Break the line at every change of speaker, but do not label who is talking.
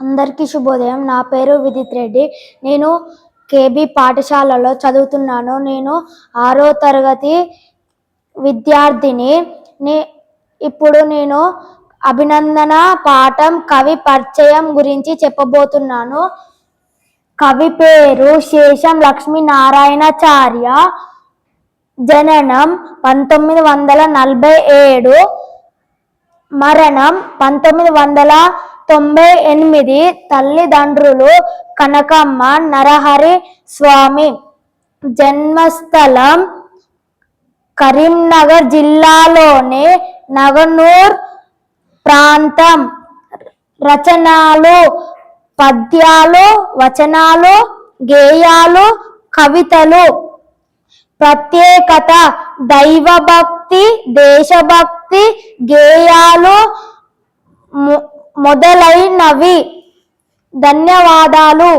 అందరికీ శుభోదయం. నా పేరు విదిత్ రెడ్డి. నేను కేబీ పాఠశాలలో చదువుతున్నాను. నేను ఆరో తరగతి విద్యార్థిని. నే ఇప్పుడు నేను అభినందన పాఠం కవి పరిచయం గురించి చెప్పబోతున్నాను. కవి పేరు శేషం లక్ష్మీనారాయణాచార్య. జననం పంతొమ్మిది వందల నలభై ఏడు. మరణం పంతొమ్మిది వందల తొంభై ఎనిమిది తల్లిదండ్రులు కనకమ్మ నరహరి స్వామి జన్మస్థలం కరీంనగర్ జిల్లాలోని నగనూర్ ప్రాంతం. రచనలు పద్యాలు వచనాలు గేయాలు కవితలు. ప్రత్యేకత దైవభక్తి దేశభక్తి గేయాలు మొదలైనవి. ధన్యవాదాలు.